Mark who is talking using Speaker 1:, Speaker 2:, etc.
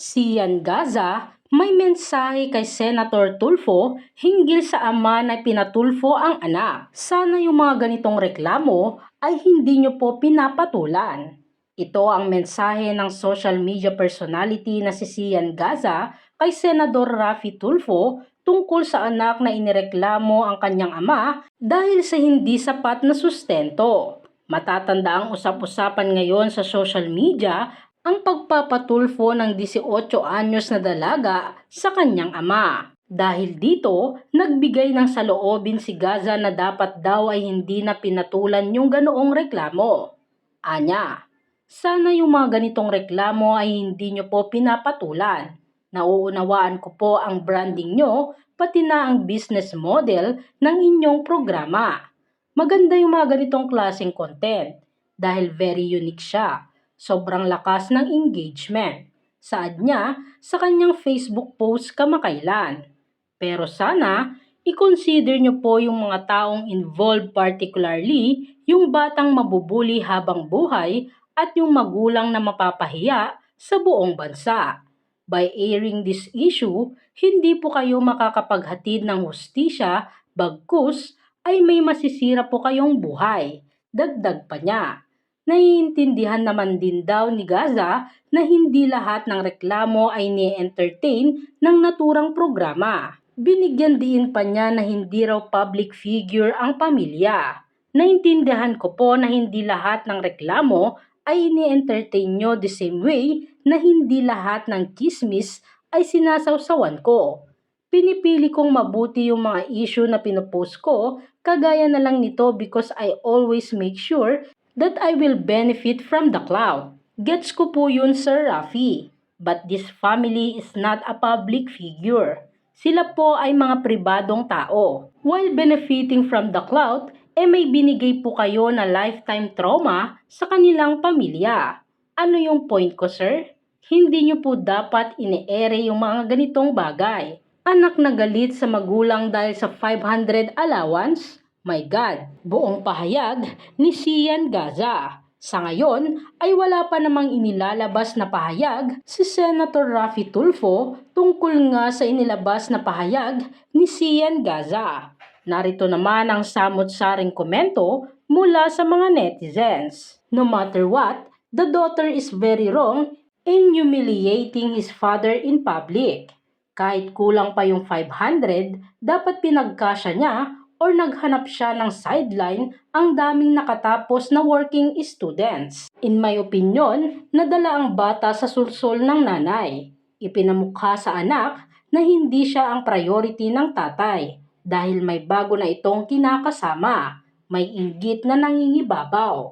Speaker 1: Sian Gaza may mensahe kay Senator Tulfo hinggil sa ama na pinatulfo ang anak. Sana yung mga ganitong reklamo ay hindi nyo po pinapatulan. Ito ang mensahe ng social media personality na si Sian Gaza kay Senador Rafi Tulfo tungkol sa anak na inireklamo ang kanyang ama dahil sa hindi sapat na sustento. Matatanda ang usap-usapan ngayon sa social media ang pagpapatulfo ng 18 anyos na dalaga sa kanyang ama. Dahil dito, nagbigay ng saloobin si Gaza na dapat daw ay hindi na pinatulan yung ganoong reklamo. Anya, sana yung mga ganitong reklamo ay hindi nyo po pinapatulan. Nauunawaan ko po ang branding nyo, pati na ang business model ng inyong programa. Maganda yung mga ganitong klaseng content dahil very unique siya sobrang lakas ng engagement. Saad niya sa kanyang Facebook post kamakailan. Pero sana, i-consider niyo po yung mga taong involved particularly yung batang mabubuli habang buhay at yung magulang na mapapahiya sa buong bansa. By airing this issue, hindi po kayo makakapaghatid ng hustisya bagkus ay may masisira po kayong buhay. Dagdag pa niya. Naiintindihan naman din daw ni Gaza na hindi lahat ng reklamo ay ni-entertain ng naturang programa. Binigyan din pa niya na hindi raw public figure ang pamilya. Naintindihan ko po na hindi lahat ng reklamo ay ni-entertain nyo the same way na hindi lahat ng kismis ay sinasawsawan ko. Pinipili kong mabuti yung mga issue na pinopost ko, kagaya na lang nito because I always make sure that I will benefit from the cloud. Gets ko po yun, Sir Rafi. But this family is not a public figure. Sila po ay mga pribadong tao. While benefiting from the cloud, eh may binigay po kayo na lifetime trauma sa kanilang pamilya. Ano yung point ko, sir? Hindi nyo po dapat ine-ere yung mga ganitong bagay. Anak na galit sa magulang dahil sa 500 allowance? My God, buong pahayag ni Sian Gaza. Sa ngayon ay wala pa namang inilalabas na pahayag si Senator Rafi Tulfo tungkol nga sa inilabas na pahayag ni Sian Gaza. Narito naman ang samot-saring komento mula sa mga netizens. No matter what, the daughter is very wrong in humiliating his father in public. Kahit kulang pa yung 500, dapat pinagkasya niya or naghanap siya ng sideline ang daming nakatapos na working students. In my opinion, nadala ang bata sa sulsol ng nanay. Ipinamukha sa anak na hindi siya ang priority ng tatay dahil may bago na itong kinakasama. May inggit na nangingibabaw.